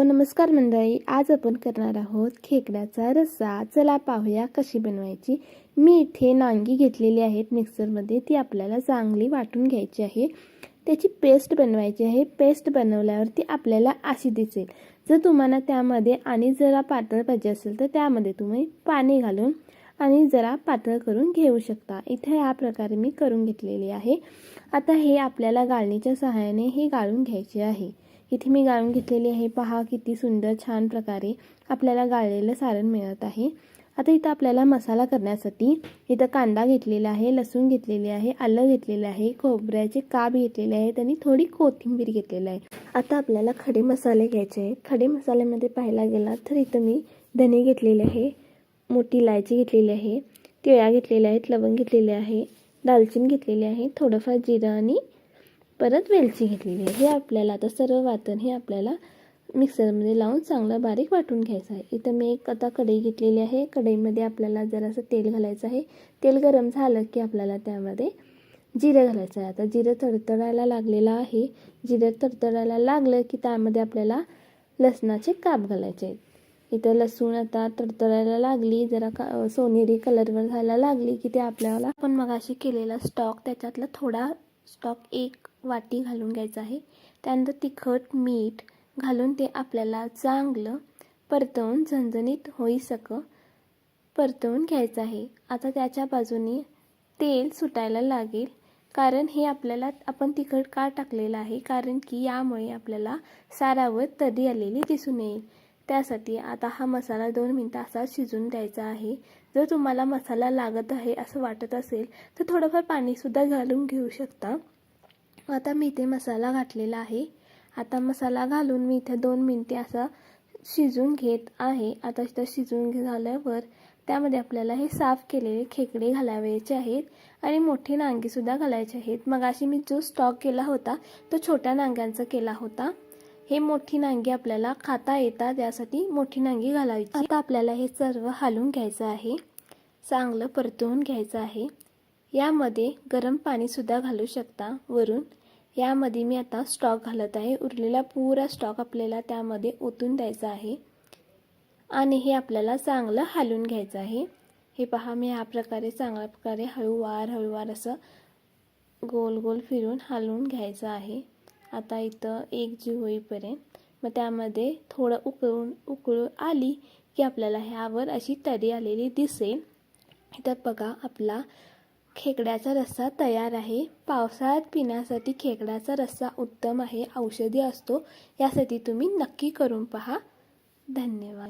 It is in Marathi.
हॅलो नमस्कार मंडळी आज आपण करणार आहोत खेकड्याचा रस्सा. चला पाहूया कशी बनवायची. मी इथे नांगी घेतलेली आहेत मिक्सरमध्ये. ती आपल्याला चांगली वाटून घ्यायची आहे. त्याची पेस्ट बनवायची आहे. पेस्ट बनवल्यावरती आपल्याला अशी दिसेल. जर तुम्हाला त्यामध्ये आणि जरा पातळ पाहिजे असेल तर त्यामध्ये तुम्ही पाणी घालून आणि जरा पातळ करून घेऊ शकता. इथे ह्या प्रकारे मी करून घेतलेली आहे. आता हे आपल्याला गाळणीच्या सहाय्याने हे गाळून घ्यायचे आहे. इथे मी गाळून घेतलेली आहे. पहा किती सुंदर छान प्रकारे आपल्याला गाळलेलं सारण मिळत आहे. आता इथं आपल्याला मसाला करण्यासाठी इथं कांदा घेतलेला आहे लसूण घेतलेले आहे आलं घेतलेलं आहे खोबऱ्याचे काप घेतलेले आहेत आणि थोडी कोथिंबीर घेतलेलं आहे. आता आपल्याला खडे मसाले घ्यायचे आहेत. खडे मसाल्यामध्ये पाहायला गेला तर इथं मी धने घेतलेले आहे मोठी इलायची घेतलेली आहे तिळ्या घेतलेल्या आहेत लवंग घेतलेले आहे दालचिनी घेतलेली आहे थोडंफार जिरं आणि परत वेलची घेतलेली आहे. हे आपल्याला आता सर्व वाटण हे आपल्याला मिक्सरमध्ये लावून चांगलं बारीक वाटून घ्यायचं आहे. इथं मी एक आता कढई घेतलेली आहे. कढईमध्ये आपल्याला जरासं तेल घालायचं आहे. तेल गरम झालं की आपल्याला त्यामध्ये जिरं घालायचं आहे. आता जिरं तडतडायला लागलेलं आहे. जिरं तडतडायला लागलं की त्यामध्ये आपल्याला लसणाचे काप घालायचे आहेत. इथं लसूण आता तडतडायला लागली. जरा का सोनेरी कलरवर झाला लागली की ते आपल्याला आपण मगाशी केलेला स्टॉक त्याच्यातला थोडा स्टॉक एक वाटी घालून घ्यायचा आहे. त्यानंतर तिखट मीठ घालून ते आपल्याला चांगलं परतवून झणझणीत होईसक परतवून घ्यायचं आहे. आता त्याच्या बाजूने तेल सुटायला लागेल. कारण हे आपल्याला आपण तिखट का टाकलेलं आहे? कारण की यामुळे आपल्याला सारावर तरी आलेली दिसून येईल. त्यासाठी आता हा मसाला दोन मिनटं असा शिजून द्यायचा आहे. जर तुम्हाला मसाला लागत आहे असं वाटत असेल तर थोडंफार पाणीसुद्धा घालून घेऊ शकता. आता मी इथे मसाला घातलेला आहे. आता मसाला घालून मी इथे दोन मिनटे असा शिजून घेत आहे. आता इथं शिजून झाल्यावर त्यामध्ये आपल्याला हे साफ केलेले खेकडे घालावायचे आहेत आणि मोठी नांगीसुद्धा घालायचे आहेत. मग अशी मी जो स्टॉक केला होता तो छोट्या नांग्यांचा केला होता. हे मोठी नांगी आपल्याला खाता येतात त्यासाठी मोठी नांगी घालायची. आता आपल्याला हे सर्व हालून घ्यायचं आहे. चांगलं परतवून घ्यायचं आहे. यामध्ये गरम पाणीसुद्धा घालू शकता वरून. यामध्ये मी आता स्टॉक घालत आहे. उरलेला पुरा स्टॉक आपल्याला त्यामध्ये ओतून द्यायचा आहे. आणि हे आपल्याला चांगलं हालून घ्यायचं आहे. हे पहा मी ह्या प्रकारे चांगल्या प्रकारे हळूवार हळूवार असं गोल गोल फिरून हलवून घ्यायचं आहे. आता इथं एक जी होईपर्यंत. मग त्यामध्ये थोडं उकळून उकळून आली की आपल्याला ह्यावर अशी तरी आलेली दिसेल. इथं बघा आपला खेकड्याचा रस्सा तयार आहे. पावसाळ्यात पिण्यासाठी खेकड्याचा रस्सा उत्तम आहे. औषधी असतो. यासाठी तुम्ही नक्की करून पहा. धन्यवाद.